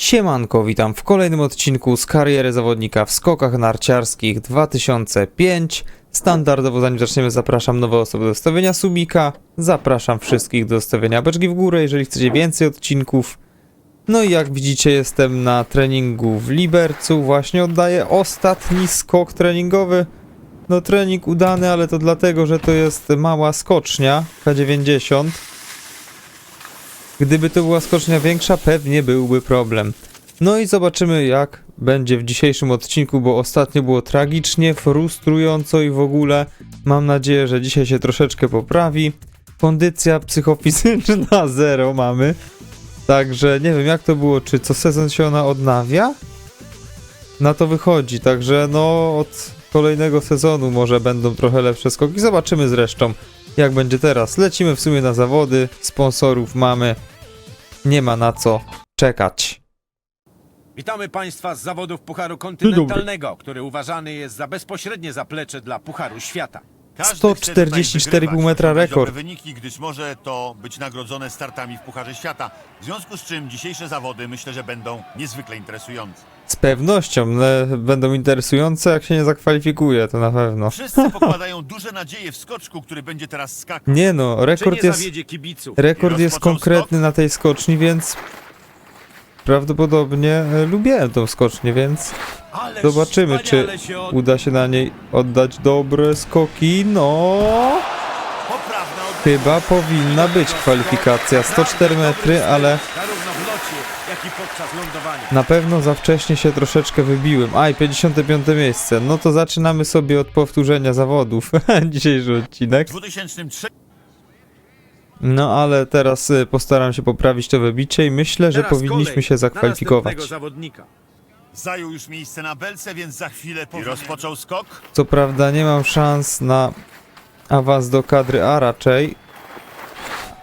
Siemanko, witam w kolejnym odcinku z kariery zawodnika w skokach narciarskich 2005. Standardowo zanim zaczniemy zapraszam nowe osoby do stawienia subika, zapraszam wszystkich do stawienia beczki w górę, jeżeli chcecie więcej odcinków. No i jak widzicie jestem na treningu w Libercu, właśnie oddaję ostatni skok treningowy. No trening udany, ale to dlatego, że to jest mała skocznia K90. Gdyby to była skocznia większa, pewnie byłby problem. No i zobaczymy, jak będzie w dzisiejszym odcinku, bo ostatnio było tragicznie, frustrująco i w ogóle. Mam nadzieję, że dzisiaj się troszeczkę poprawi. Kondycja psychofizyczna zero mamy. Także nie wiem, jak to było, czy co sezon się ona odnawia? Na to wychodzi, także no od kolejnego sezonu może będą trochę lepsze skoki. Zobaczymy zresztą, jak będzie teraz. Lecimy w sumie na zawody, sponsorów mamy. Nie ma na co czekać. Witamy Państwa z zawodów Pucharu Kontynentalnego, który uważany jest za bezpośrednie zaplecze dla Pucharu Świata. Każdy 144,5 chce tutaj metra rekord. dobre wyniki, gdyż może to być nagrodzone startami w Pucharze Świata. W związku z czym dzisiejsze zawody myślę, że będą niezwykle interesujące. Z pewnością e, będą interesujące, jak się nie zakwalifikuje, to na pewno. Wszyscy pokładają duże nadzieje w skoczku, który będzie teraz skakał. Nie no, Czy rekord nie jest, zawiedzie kibiców? rekord jest rozpoczął konkretny na tej skoczni, więc prawdopodobnie e, lubiłem tą skocznię, więc Ależ zobaczymy, czy wspaniale się od... uda się na niej oddać dobre skoki. No, Poprawna od... chyba powinna być kwalifikacja. 104 metry, ale Zarówno w locie, jak i podczas lądowania. Na pewno za wcześnie się troszeczkę wybiłem. Aj, 55 miejsce. No to zaczynamy sobie od powtórzenia zawodów. Dzisiejszy odcinek. W 2003 No ale teraz y, postaram się poprawić to wybicie i myślę, że Teraz powinniśmy kolej się zakwalifikować. zajął już miejsce na belce, więc za chwilę I rozpoczął skok. Co prawda nie mam szans na awans do kadry A raczej,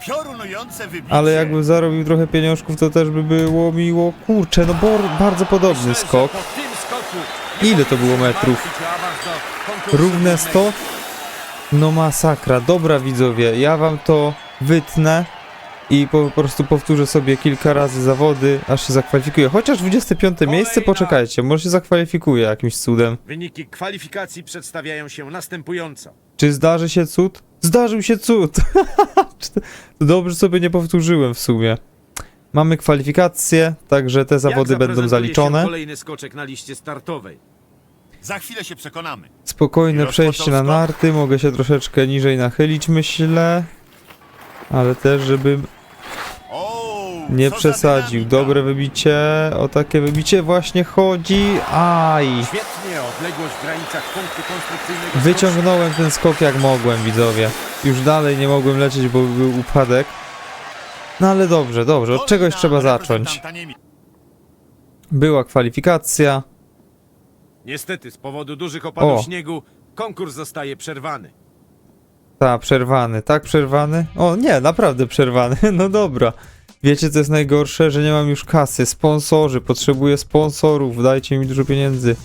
Piorunujące wybicie. ale jakbym zarobił trochę pieniążków, to też by było miło. Kurczę, no bo bardzo podobny skok. Ile to było metrów? Równe 100? No masakra, dobra widzowie, ja wam to wytnę i po prostu powtórzę sobie kilka razy zawody, aż się zakwalifikuję. Chociaż 25 miejsce, poczekajcie, może się zakwalifikuję jakimś cudem. Wyniki kwalifikacji przedstawiają się następująco. Czy zdarzy się cud? Zdarzył się cud! To Dobrze sobie nie powtórzyłem w sumie. Mamy kwalifikacje, także te zawody Jak będą zaprezentuje zaliczone. Się kolejny skoczek na liście startowej. Za chwilę się przekonamy. Spokojne rozpoczął przejście na skok. narty, mogę się troszeczkę niżej nachylić, myślę. Ale też, żeby O, Nie co za przesadził. dynamika. Dobre wybicie. O takie wybicie właśnie chodzi. Aj! Świetnie, odległość w granicach punktu konstrukcyjnego. Wyciągnąłem ten skok jak mogłem, widzowie. Już dalej nie mogłem lecieć, bo był upadek. No ale dobrze, dobrze. Od czegoś trzeba zacząć. Była kwalifikacja. Niestety, z powodu dużych opadów O. śniegu, konkurs zostaje przerwany. Ta, przerwany. Tak, przerwany? O, nie, naprawdę przerwany. No dobra. Wiecie, co jest najgorsze? Że nie mam już kasy. Sponsorzy. Potrzebuję sponsorów. Dajcie mi dużo pieniędzy.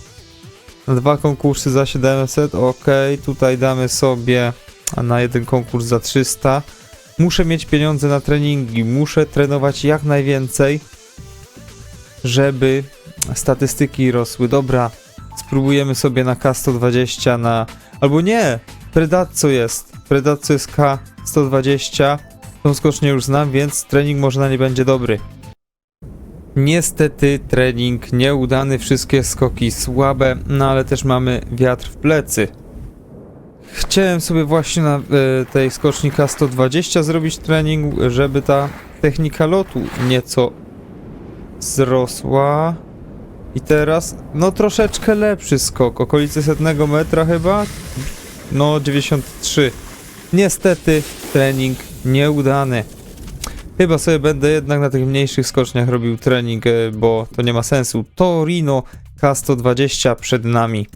Dwa konkursy za 700. Ok, tutaj damy sobie na jeden konkurs za 300. Muszę mieć pieniądze na treningi. Muszę trenować jak najwięcej, żeby statystyki rosły. Dobra, spróbujemy sobie na K120 na... Albo nie! Predazzo jest. Predazzo jest K120. Tą skocznię już znam, więc trening może na nie będzie dobry. Niestety trening nieudany, wszystkie skoki słabe, no ale też mamy wiatr w plecy. Chciałem sobie właśnie na e, tej skoczni K120 zrobić trening, żeby ta technika lotu nieco wzrosła. I teraz, no troszeczkę lepszy skok, okolice setnego metra chyba, no 93. Niestety trening nieudany. Chyba sobie będę jednak na tych mniejszych skoczniach robił trening, e, bo to nie ma sensu. Torino K120 przed nami.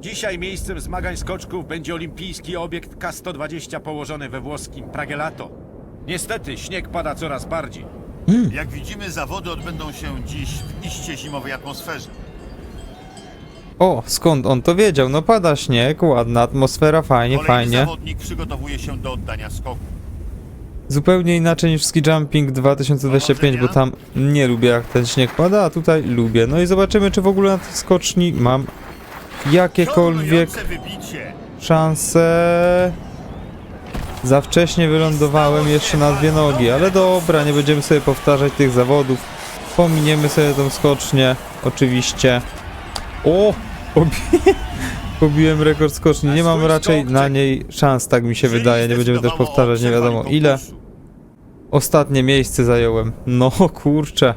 Dzisiaj miejscem zmagań skoczków będzie olimpijski obiekt K120 położony we włoskim Pragelato. Niestety, śnieg pada coraz bardziej. Jak widzimy, zawody odbędą się dziś w iście zimowej atmosferze. O, skąd on to wiedział? No pada śnieg, ładna atmosfera, fajnie, Kolejny fajnie. zawodnik przygotowuje się do oddania skoku. Zupełnie inaczej niż ski jumping 2025, bo tam nie lubię jak ten śnieg pada, a tutaj lubię. No i zobaczymy, czy w ogóle na tej skoczni mam jakiekolwiek szanse. Za wcześnie wylądowałem jeszcze na dwie nogi, ale dobra, nie będziemy sobie powtarzać tych zawodów. Pominiemy sobie tą skocznię, oczywiście. O! Pobi pobiłem rekord skoczni. Nie mam raczej na niej szans, tak mi się wydaje. Nie będziemy też powtarzać nie wiadomo ile. Ostatnie miejsce zająłem. No kurczę.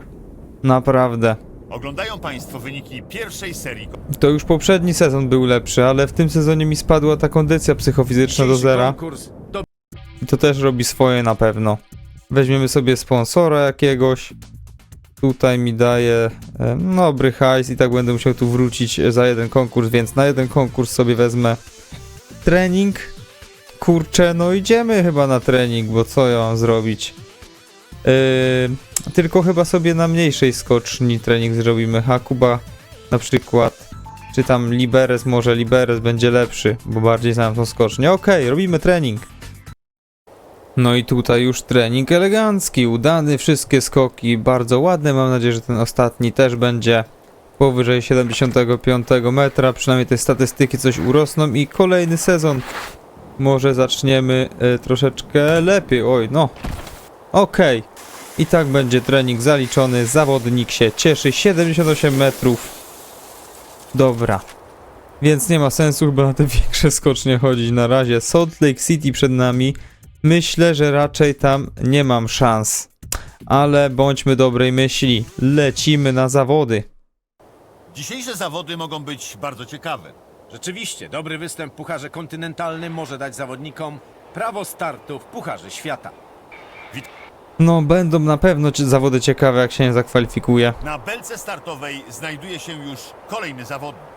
Naprawdę. Oglądają Państwo wyniki pierwszej serii To już poprzedni sezon był lepszy, ale w tym sezonie mi spadła ta kondycja psychofizyczna do zera. I to też robi swoje na pewno. Weźmiemy sobie sponsora jakiegoś. Tutaj mi daje e, dobry hajs i tak będę musiał tu wrócić za jeden konkurs, więc na jeden konkurs sobie wezmę trening. Kurczę, no idziemy chyba na trening, bo co ja mam zrobić? Yy, tylko chyba sobie na mniejszej skoczni trening zrobimy. Hakuba na przykład. Czy tam Liberes, może Liberes będzie lepszy, bo bardziej znam tą skocznię. Okej, robimy trening. No i tutaj już trening elegancki, udany, wszystkie skoki bardzo ładne. Mam nadzieję, że ten ostatni też będzie powyżej 75 metra. Przynajmniej te statystyki coś urosną i kolejny sezon może zaczniemy e, troszeczkę lepiej. Oj, no. Okej. I tak będzie trening zaliczony. Zawodnik się cieszy. 78 metrów. Dobra. Więc nie ma sensu chyba na te większe skocznie chodzić na razie. Salt Lake City przed nami. Myślę, że raczej tam nie mam szans. Ale bądźmy dobrej myśli. Lecimy na zawody. Dzisiejsze zawody mogą być bardzo ciekawe. rzeczywiście dobry występ w Pucharze Kontynentalnym może dać zawodnikom prawo startu w Pucharze Świata. No, będą na pewno ci- zawody ciekawe, jak się nie zakwalifikuje. Na belce startowej znajduje się już kolejny zawodnik.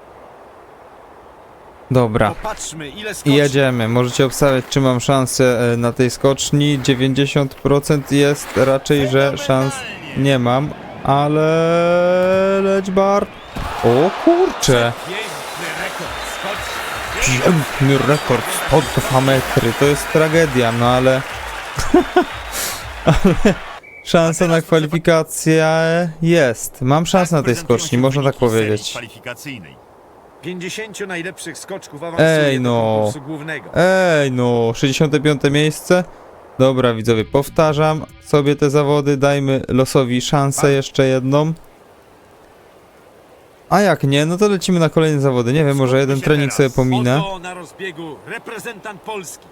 Dobra. Popatrzmy ile I skoczni. jedziemy. Możecie obstawiać, czy mam szansę e, na tej skoczni. 90% jest raczej, że szans nie mam. Ale leć bar. O kurcze! Piękny rekord skoczni. Piękny rekord 102 metry. To jest tragedia, no ale... ale szansa na kwalifikację jest. Mam szansę na tej skoczni, można tak powiedzieć. kwalifikacyjnej. 50 najlepszych skoczków awansuje Ej, no. do konkursu głównego. Ej, no, 65 miejsce. Dobra, widzowie, powtarzam sobie te zawody, dajmy losowi szansę jeszcze jedną. A jak nie, no to lecimy na kolejne zawody. Nie wiem, może jeden się trening sobie pominę, Oto na rozbiegu reprezentant Polski.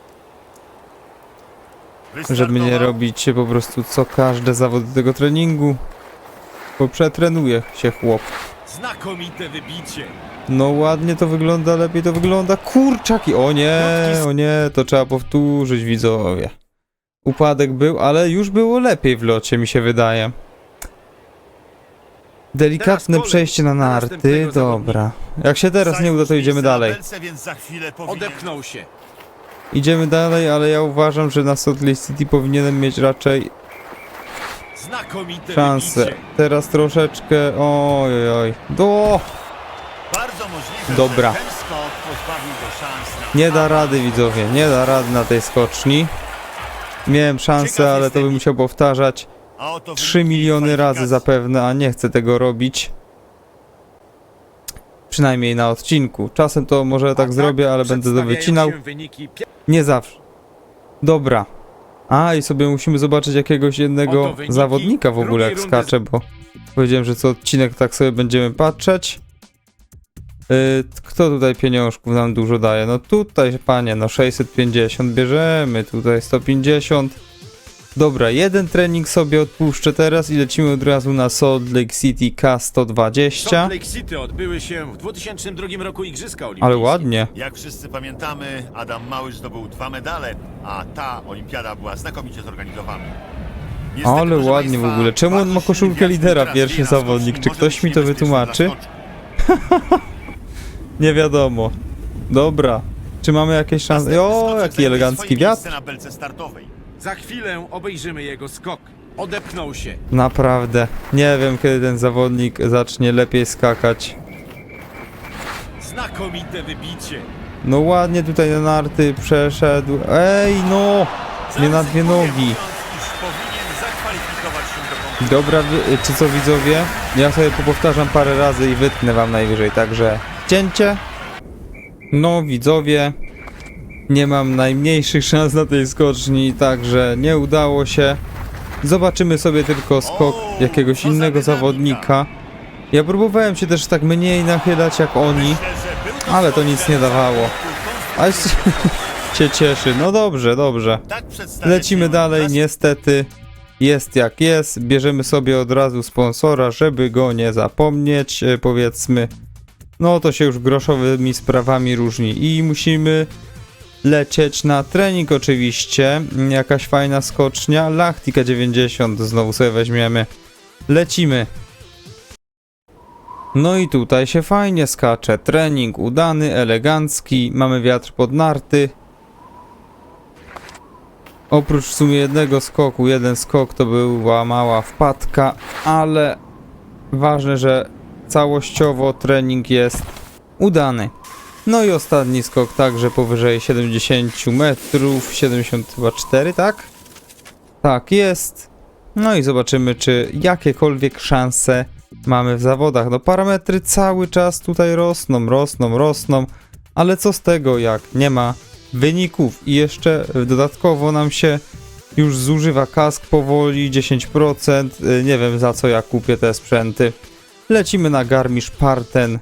żeby nie Wystartował robić po prostu co każde zawody tego treningu. Bo przetrenuje się chłop. Znakomite wybicie. No ładnie to wygląda, lepiej to wygląda. Kurczaki! O nie, o nie, to trzeba powtórzyć widzowie. Upadek był, ale już było lepiej w locie, mi się wydaje. Delikatne przejście na na narty, dobra. Jak się teraz nie uda, to idziemy dalej. Odepchnął się. Idziemy dalej, ale ja uważam, że na Salt Lake City powinienem mieć raczej Znakomite szansę. wybicie. Teraz troszeczkę, oj, oj, oj. Do! Bardzo możliwe, Dobra. że ten skok pozbawił go szans na Nie da rady, widzowie, nie da rady na tej skoczni. Miałem szansę, ale to bym musiał powtarzać. A oto 3 wyniki miliony razy kwalifikacji. zapewne, a nie chcę tego robić. Przynajmniej na odcinku. Czasem to może tak A zrobię, ale będę to przedstawiają wycinał. się wyniki pi- Nie zawsze. Dobra. A i sobie musimy zobaczyć jakiegoś jednego Oto wyniki zawodnika w ogóle jak drugiej rundy z- skacze, bo powiedziałem, że co odcinek tak sobie będziemy patrzeć. Yy, kto tutaj pieniążków nam dużo daje? No tutaj, panie, no 650 bierzemy, tutaj 150. Dobra, jeden trening sobie odpuszczę teraz i lecimy od razu na Salt Lake City K120. Salt Lake City odbyły się w 2002 roku Igrzyska Olimpijskie. Ale ładnie. Jak wszyscy pamiętamy, Adam Małysz zdobył dwa medale, a ta olimpiada była znakomicie zorganizowana. Niestety, Ale proszę ładnie w państwa, ogóle. Czemu on ma koszulkę lidera, teraz pierwszy zawodnik? skoczni, Czy może ktoś być mi to niebezpieczny wytłumaczy? dla skoczni. Nie wiadomo. Dobra. Czy mamy jakieś szanse? Następny O, skoczek jaki elegancki swoje wiatr. na belce startowej. Za chwilę obejrzymy jego skok. Odepchnął się. Naprawdę. Nie wiem, kiedy ten zawodnik zacznie lepiej skakać. Znakomite wybicie. No ładnie tutaj na narty przeszedł. Ej, no! nie na dwie nogi. mówiąc, iż powinien zakwalifikować się do konkursu. Dobra, wy- czy co widzowie? Ja sobie popowtarzam parę razy i wytnę wam najwyżej, także cięcie. No widzowie, nie mam najmniejszych szans na tej skoczni, także nie udało się. Zobaczymy sobie tylko skok jakiegoś innego zawodnika. Ja próbowałem się też tak mniej nachylać jak oni, ale to nic nie dawało. konstruktywny. a jeszcze się cieszy. No dobrze, dobrze. Tak Lecimy dalej, niestety jest jak jest. Bierzemy sobie od razu sponsora, żeby go nie zapomnieć, e, powiedzmy. No to się już groszowymi sprawami różni i musimy lecieć na trening oczywiście. Jakaś fajna skocznia, Lachtika 90 znowu sobie weźmiemy. Lecimy. No i tutaj się fajnie skacze. Trening udany, elegancki, mamy wiatr pod narty. Oprócz w sumie jednego skoku, jeden skok to była mała wpadka, ale ważne, że całościowo trening jest udany. No i ostatni skok także powyżej 70 metrów, 74, tak? Tak jest. No i zobaczymy, czy jakiekolwiek szanse mamy w zawodach. No parametry cały czas tutaj rosną, rosną, rosną, ale co z tego, jak nie ma wyników i jeszcze dodatkowo nam się już zużywa kask powoli 10%. y, Nie wiem za co ja kupię te sprzęty. Lecimy na Garmisch Parten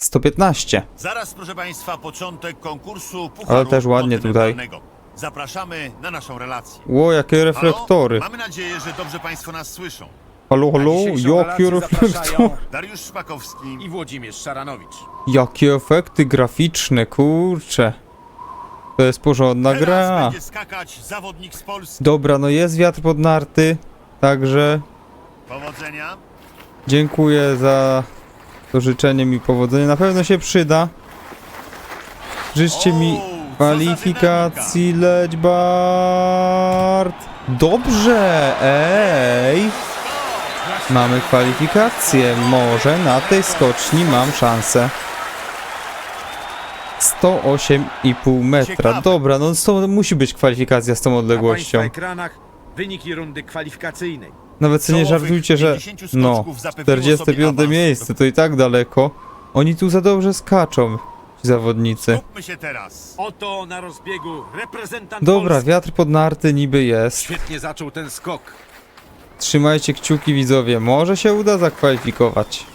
K115. Zaraz, proszę Państwa, początek konkursu Pucharu Ale też ładnie tutaj. Zapraszamy na naszą relację. Ło, jakie Halo? reflektory. Mamy nadzieję, że dobrze Państwo nas słyszą. Halo, halo, dzisiejszą jakie relację reflektory. zapraszają Dariusz Szpakowski. I Włodzimierz Szaranowicz. Jakie efekty graficzne, kurcze. To jest porządna Teraz gra. będzie skakać zawodnik z Polski. Dobra, no jest wiatr pod narty, także Powodzenia. dziękuję za to życzenie mi powodzenia. Na pewno się przyda. Życzcie mi kwalifikacji, leć Bart. Dobrze, ej. Mamy kwalifikację. Może na tej skoczni mam szansę. 108,5 metra. Dobra, no to musi być kwalifikacja z tą Na odległością. Państwa ekranach wyniki rundy kwalifikacyjnej. Nawet sobie nie żartujcie, że 50 no, skoczków zapewniło 45 sobie awans. miejsce to i tak daleko. Oni tu za dobrze skaczą, ci zawodnicy. Dobra, wiatr pod narty niby jest. Trzymajcie kciuki widzowie, może się uda zakwalifikować.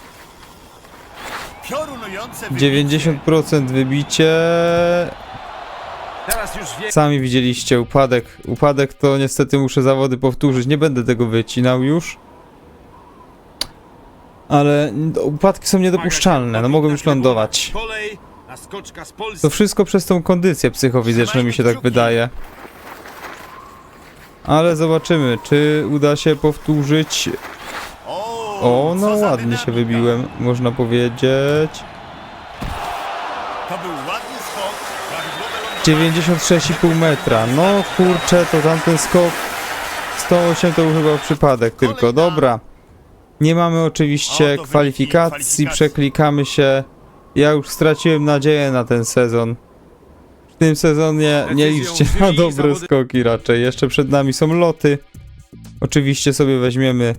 Piorunujące wybicie. 90% wybicie. Sami widzieliście upadek. Upadek to niestety muszę zawody powtórzyć. Nie będę tego wycinał już. Ale n- upadki są niedopuszczalne, no mogą już lądować. To wszystko przez tą kondycję psychofizyczną mi się tak wydaje. Ale zobaczymy, czy uda się powtórzyć. O, no ładnie się wybiłem, można powiedzieć. To był ładny skok. prawidłowe lądowanie. 96,5 metra. No kurczę, to tamten skok 108 to był chyba przypadek tylko. Dobra. Nie mamy oczywiście kwalifikacji, przeklikamy się. Ja już straciłem nadzieję na ten sezon. W tym sezonie nie liczcie na dobre skoki raczej. Jeszcze przed nami są loty. Oczywiście sobie weźmiemy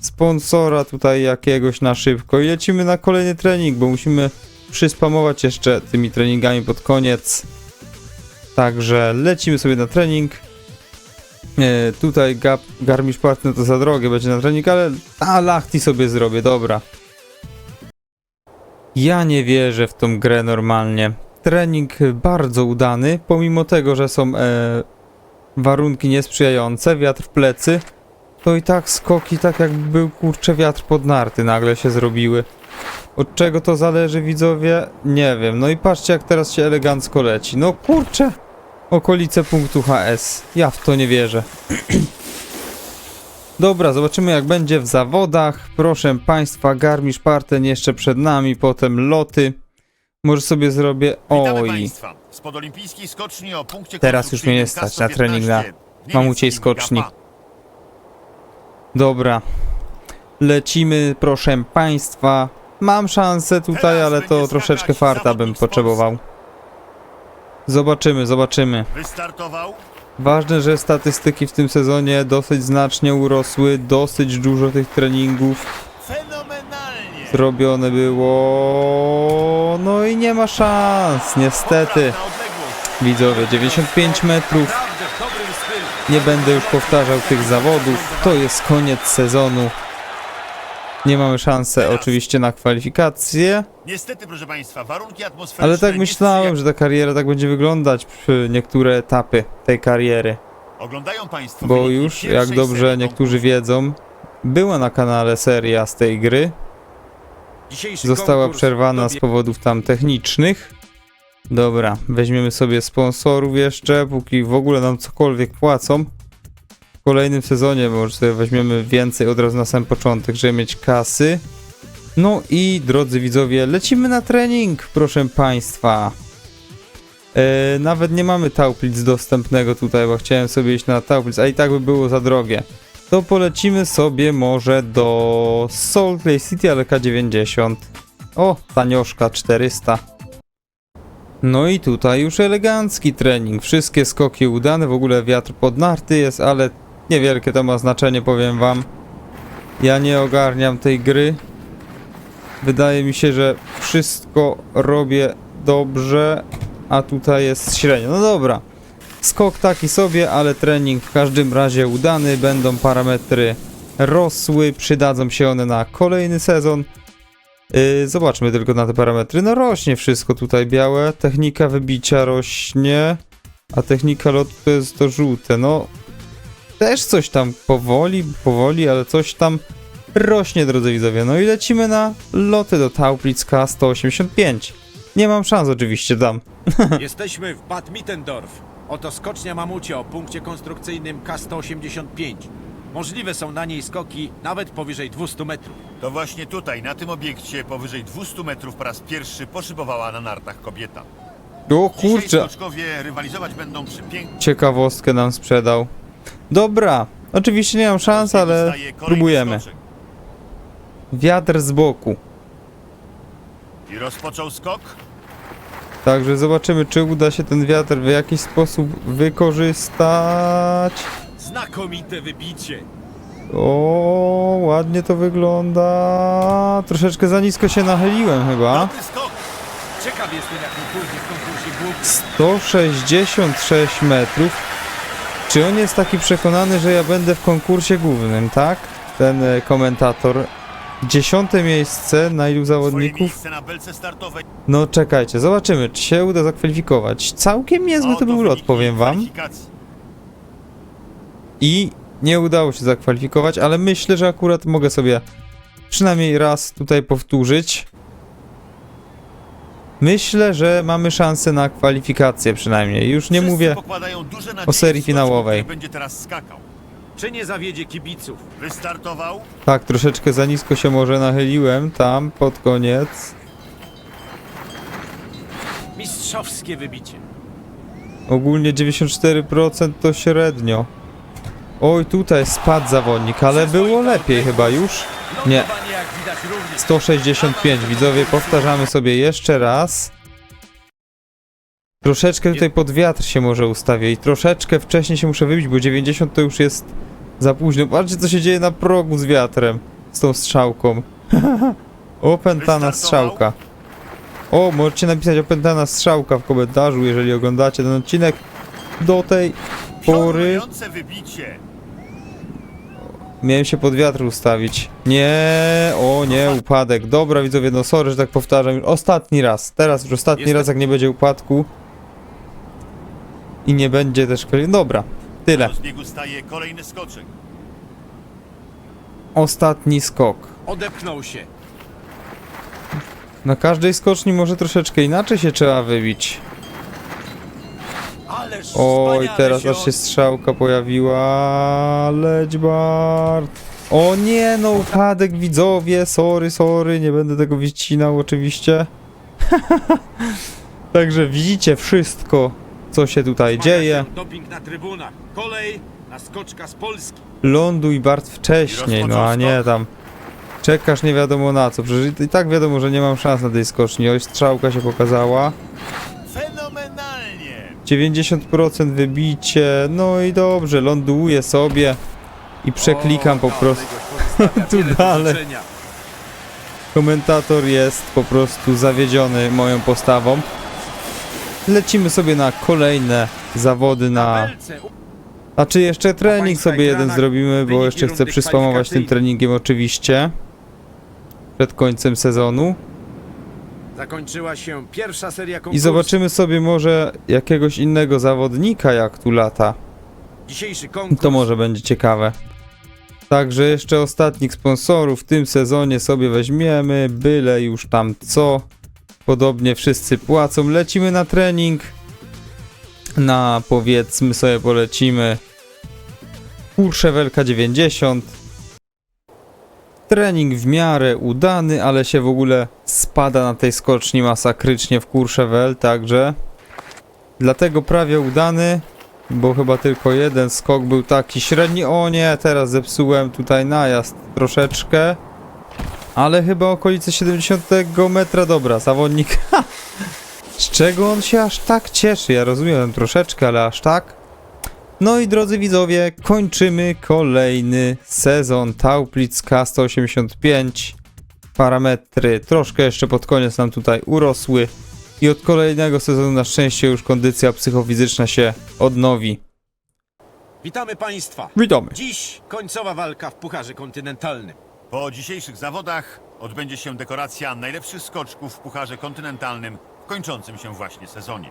sponsora tutaj jakiegoś na szybko i lecimy na kolejny trening, bo musimy przyspamować jeszcze tymi treningami pod koniec. Także lecimy sobie na trening. E, tutaj Gap, Garmisch Partner to za drogie będzie na trening, ale a Lachti sobie zrobię, dobra. Ja nie wierzę w tą grę normalnie. Trening bardzo udany, pomimo tego, że są e, warunki niesprzyjające, wiatr w plecy, to i tak skoki tak jakby był kurcze wiatr pod narty nagle się zrobiły. Od czego to zależy widzowie? Nie wiem. No i patrzcie jak teraz się elegancko leci. No kurczę! Okolice punktu HS. Ja w to nie wierzę. Dobra, zobaczymy jak będzie w zawodach. Proszę Państwa, Garmisch Parten jeszcze przed nami, potem loty. Może sobie zrobię... Oj, Teraz już mnie nie stać na trening na mamuciej skoczni. Mamuciej lecimy, proszę Państwa. Mam szansę tutaj, ale to troszeczkę farta bym potrzebował. Zobaczymy, zobaczymy. Wystartował. Ważne, że statystyki w tym sezonie dosyć znacznie urosły, dosyć dużo tych treningów Fenomenalnie! zrobione było. No i nie ma szans, niestety. Widzowie, 95 metrów. Nie będę już powtarzał tych zawodów. To jest koniec sezonu. Nie mamy szansy oczywiście na kwalifikacje, Niestety, proszę Państwa, warunki atmosferyczne... ale tak nie myślałem, że ta kariera tak będzie wyglądać przy niektóre etapy tej kariery. Oglądają Państwo Bo już, jak dobrze niektórzy wiedzą, była na kanale seria z tej gry. Została przerwana z powodów tam technicznych. Dobra, weźmiemy sobie sponsorów jeszcze, póki w ogóle nam cokolwiek płacą. W kolejnym sezonie może sobie weźmiemy więcej od razu na sam początek, żeby mieć kasy. No i drodzy widzowie, lecimy na trening, proszę Państwa. E, nawet nie mamy Tauplic dostępnego tutaj, bo chciałem sobie iść na Tauplic, a i tak by było za drogie. To polecimy sobie może do Salt Lake City, ale K90. O, tanioszka 400. No i tutaj już elegancki trening. Wszystkie skoki udane, w ogóle wiatr pod narty jest, ale niewielkie to ma znaczenie, powiem wam. Ja nie ogarniam tej gry. Wydaje mi się, że wszystko robię dobrze, a tutaj jest średnio. No dobra. Skok taki sobie, ale trening w każdym razie udany. Będą parametry rosły, przydadzą się one na kolejny sezon. Yy, zobaczmy tylko na te parametry. No rośnie wszystko tutaj białe. Technika wybicia rośnie, a technika lotu to jest to żółte. No też coś tam powoli, powoli, ale coś tam rośnie, drodzy widzowie. No i lecimy na loty do Tauplic K185. Nie mam szans oczywiście tam. Jesteśmy w Bad Mittendorf. Oto skocznia mamucie o punkcie konstrukcyjnym K185. Możliwe są na niej skoki nawet powyżej 200 metrów. To właśnie tutaj, na tym obiekcie, powyżej 200 metrów po raz pierwszy poszybowała na nartach kobieta. O Dzisiaj kurczę, skoczkowie rywalizować będą przy pięknym... ciekawostkę nam sprzedał. Dobra, oczywiście nie mam szans, ale próbujemy. Wiatr z boku. I rozpoczął skok. Także zobaczymy, czy uda się ten wiatr w jakiś sposób wykorzystać. Znakomite wybicie. O, ładnie to wygląda. Troszeczkę za nisko się nachyliłem chyba. Dobry skok. Ciekaw jestem, jak mu pójdzie w konkursie głównym. 166 metrów. Czy on jest taki przekonany, że ja będę w konkursie głównym, tak? Ten e, komentator. Dziesiąte miejsce na ilu zawodników? No czekajcie, zobaczymy, czy się uda zakwalifikować. Całkiem niezły to Oto był lot, powiem wam. I nie udało się zakwalifikować, ale myślę, że akurat mogę sobie przynajmniej raz tutaj powtórzyć. Myślę, że mamy szansę na kwalifikację przynajmniej. Już nie Wszyscy mówię. pokładają duże nadzieje o serii skoczku, finałowej. który będzie teraz skakał. Czy nie zawiedzie kibiców? Wystartował. Tak, troszeczkę za nisko się może nachyliłem tam pod koniec. Mistrzowskie wybicie. Ogólnie 94% to średnio. Oj, tutaj spadł zawodnik, ale było lepiej chyba już. Nie. Lądowanie. 165, widzowie, powtarzamy sobie jeszcze raz. Troszeczkę tutaj pod wiatr się może ustawię i troszeczkę wcześniej się muszę wybić, bo 90 to już jest za późno. Patrzcie, co się dzieje na progu z wiatrem, z tą strzałką. opętana strzałka. O, możecie napisać opętana strzałka w komentarzu, jeżeli oglądacie ten odcinek do tej pory. Wybicie. Miałem się pod wiatr ustawić. Nie, o nie, upadek. Dobra, widzowie, no sorry, że tak powtarzam. Ostatni raz. Teraz już ostatni Jest- raz, jak nie będzie upadku. I nie będzie też... Dobra, tyle. Staje kolejny skoczek. Ostatni skok. Odepchnął się. Na każdej skoczni może troszeczkę inaczej się trzeba wybić. Oj, teraz aż się strzałka pojawiła. Leć Bart. O nie, no upadek widzowie, sorry, sorry, nie będę tego wycinał oczywiście. Także widzicie wszystko, co się tutaj dzieje. Doping na trybunach. Kolej na skoczka z Polski. Ląduj Bart wcześniej, no a nie tam. Czekasz nie wiadomo na co, przecież i tak wiadomo, że nie mam szans na tej skoczni. Oj, strzałka się pokazała. Fenomenalnie. 90% wybicie, no i dobrze, ląduję sobie i przeklikam po prostu. tu dalej. Komentator jest po prostu zawiedziony moją postawą. Lecimy sobie na kolejne zawody na... A czy jeszcze trening sobie jeden zrobimy, bo jeszcze chcę przyspamować tym treningiem oczywiście. Przed końcem sezonu. Zakończyła się pierwsza seria konkursu. I zobaczymy sobie może jakiegoś innego zawodnika jak tu lata. Dzisiejszy konkurs. To może będzie ciekawe. Także jeszcze ostatnich sponsorów w tym sezonie sobie weźmiemy, byle już tam co. Podobnie wszyscy płacą. Lecimy na trening. Na powiedzmy sobie polecimy Kurszewelka 90. Trening w miarę udany, ale się w ogóle spada na tej skoczni masakrycznie w Kurszewel, także dlatego prawie udany, bo chyba tylko jeden skok był taki średni. O nie, teraz zepsułem tutaj najazd troszeczkę. Ale chyba okolice 70 metra. Dobra, zawodnik. Z czego on się aż tak cieszy? Ja rozumiem troszeczkę, ale aż tak. No i drodzy widzowie, kończymy kolejny sezon Tauplitz K185. Parametry troszkę jeszcze pod koniec nam tutaj urosły. I od kolejnego sezonu na szczęście już kondycja psychofizyczna się odnowi. Witamy Państwa. Witamy. Dziś końcowa walka w Pucharze Kontynentalnym. Po dzisiejszych zawodach odbędzie się dekoracja najlepszych skoczków w Pucharze Kontynentalnym w kończącym się właśnie sezonie.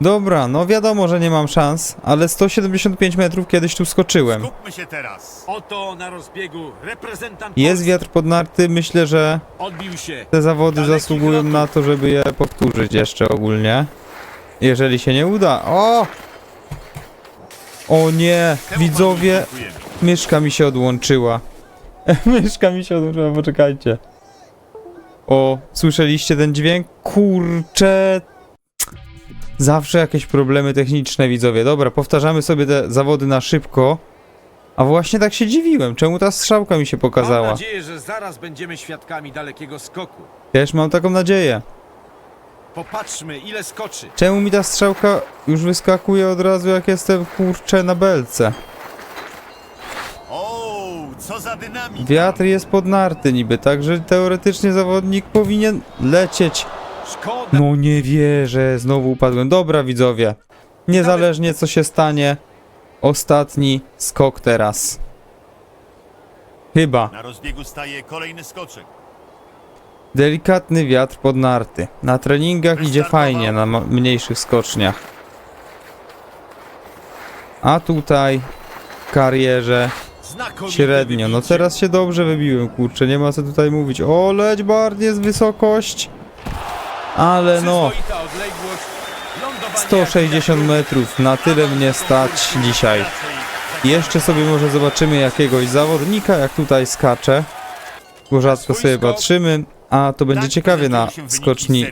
Dobra, no wiadomo, że nie mam szans, ale 175 metrów kiedyś tu skoczyłem. Skupmy się teraz. Oto na rozbiegu reprezentant Jest Polski. wiatr pod narty, myślę, że Odbił się. te zawody Dalekich zasługują na to, żeby je powtórzyć jeszcze ogólnie. Jeżeli się nie uda. O! O nie, Temu widzowie, panu dziękujemy. myszka mi się odłączyła. myszka mi się odłączyła, poczekajcie. O, słyszeliście ten dźwięk? Kurczę. Zawsze jakieś problemy techniczne, widzowie. Dobra, powtarzamy sobie te zawody na szybko. A właśnie tak się dziwiłem, czemu ta strzałka mi się Mam pokazała. nadzieję, że zaraz będziemy świadkami dalekiego skoku. Też mam taką nadzieję. Popatrzmy, ile skoczy. Czemu mi ta strzałka już wyskakuje od razu, jak jestem kurczę na belce? O, co za dynamika. Wiatr jest pod narty niby, także teoretycznie zawodnik powinien lecieć. No nie wierzę, znowu upadłem. Dobra widzowie, niezależnie co się stanie, ostatni skok teraz. Chyba. Na rozbiegu staje kolejny skoczek. Delikatny wiatr pod narty. Na treningach idzie fajnie, na mniejszych skoczniach. A tutaj w karierze średnio. No teraz się dobrze wybiłem, kurczę, nie ma co tutaj mówić. O, leć bardziej jest wysokość. Ale no, Przyzwoita odległość. Lądowanie 160 jak metrów, na tyle mnie stać dzisiaj. Jeszcze sobie może zobaczymy jakiegoś zawodnika, jak tutaj skacze. Bo rzadko sobie patrzymy, a to będzie Tak ciekawie na skoczni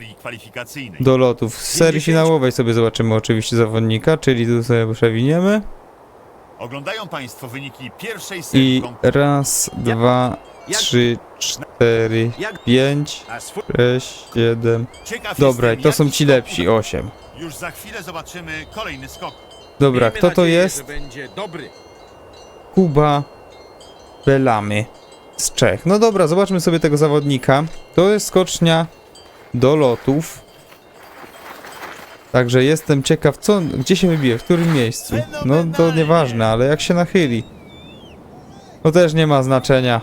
do lotów. W serii finałowej sobie zobaczymy oczywiście zawodnika, czyli tu sobie przewiniemy. Oglądają Państwo wyniki pierwszej serii I raz, dwa, Jak- trzy, cztery, Jak pięć, na swój... sześć, siedem. Ciekaw Dobra, jestem, i to są ci lepsi, uda. osiem. Już za chwilę zobaczymy kolejny skok. Dobra, kto to jest? Kuba Belamy z Czech. No dobra, zobaczmy sobie tego zawodnika. To jest skocznia do lotów. Także jestem ciekaw, co, gdzie się wybije, w którym miejscu. No to nieważne, ale jak się nachyli. To też nie ma znaczenia.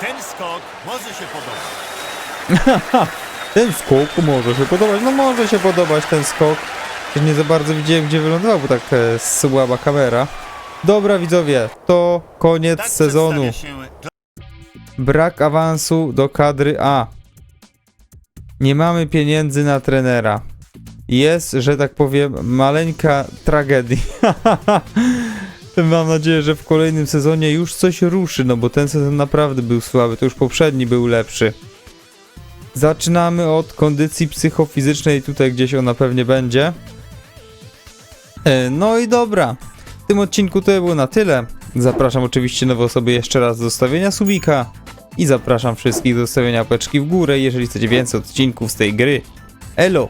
Ten skok może się podobać. Ten skok może się podobać, no może się podobać ten skok. Też nie za bardzo widziałem gdzie wylądował, bo tak e, słaba kamera. Dobra widzowie, to koniec Tak sezonu. przedstawia się Brak awansu do kadry A. Nie mamy pieniędzy na trenera. Jest, że tak powiem, maleńka tragedia. Mam nadzieję, że w kolejnym sezonie już coś ruszy, no bo ten sezon naprawdę był słaby, to już poprzedni był lepszy. Zaczynamy od kondycji psychofizycznej, tutaj gdzieś ona pewnie będzie. E, No i dobra. W tym odcinku to było na tyle. Zapraszam oczywiście nowe osoby jeszcze raz do zostawienia subika i zapraszam wszystkich do zostawienia łapeczki w górę, jeżeli chcecie więcej odcinków z tej gry. Elo!